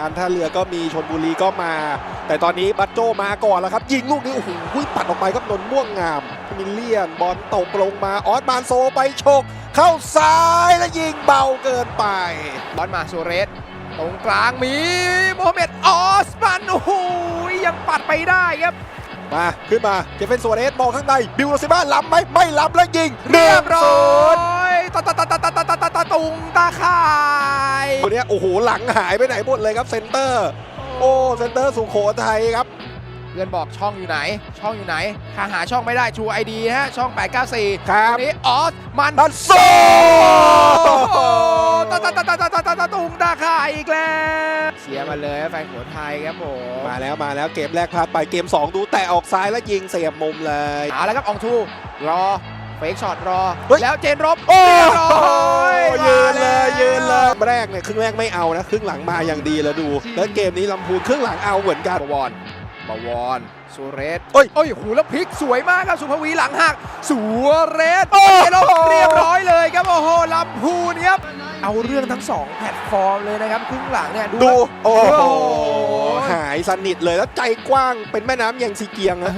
การท่าเรือก็มีชนบุรีก็มา แต่ตอนนี้บัตโจมาก่อนแล้วครับ ยิงลูกนี้โอ้โหปัดออกไปครับนนท์ม่วงงาม มิลเลียนบอลตกลงมาออสบานโซไปโชก เข้าซ้ายแล้วยิงเบาเกินไปบอลมาซูเรสตรงกลางมีโมฮัมเหม็ดออสมันโอ้โหยังปัดไปได้ครับมาขึ้นมาเจฟเฟนโซเรสมองข้างในบิวโรซิมาล้ำไหมไม่ล้ำแล้วยิง เรียบร้ศูอนย์ยตะตะตะ ตุงตาข่ายวันนี้โอ้โหหลังหายไปไหนหมดเลยครับเซนเตอร์ โอ้เซนเตอร์สุโขทัยครับเพื่อนบอกช่องอยู่ไหน ช่องอยู่ไหนหาหาช่องไม่ได้ชูไอดีฮะช่อง 894 ครับนี้ออสมันมันโซตาตาตาตาตาตาตาตุงตาข่ายอีกแล้วเสียมาเลยแฟนหัวไทยครับผมมาแล้วมาแล้วเกมแรกพลาดไปเกม 2 ดูแต่ออกซ้ายแล้วยิงเสียบมุมเลยเอาแล้วครับองทูรอ เฟกช็อตรอ เฮ้ย แล้วเจนรบโอ้เรียบร้อยยืนเลยมาแวยืนเลยแรกเนี่ยครึ่งแรกไม่เอานะ ครึ่งหลังมาอย่างดีแล้วดู แล้วเกมนี้ลำพูนครึ่งหลังเอาเหมือนกันบวรบวรสุเรศเอ้ยโอ้ยหูแล้วพลิกสวยมากครับสุภวีหลังหักสุเรศโอ้โหเจนรบเรียบร้อยเลยครับโอ้โหลำพูนครับเอาเรื่องทั้งสองแพลตฟอร์มเลยนะครับครึ่งหลังเนี่ยดูดู โอ้โหโอ้โหหายสนิทเลยแล้วใจกว้างเป็นแม่น้ำยังซีเกียงนะ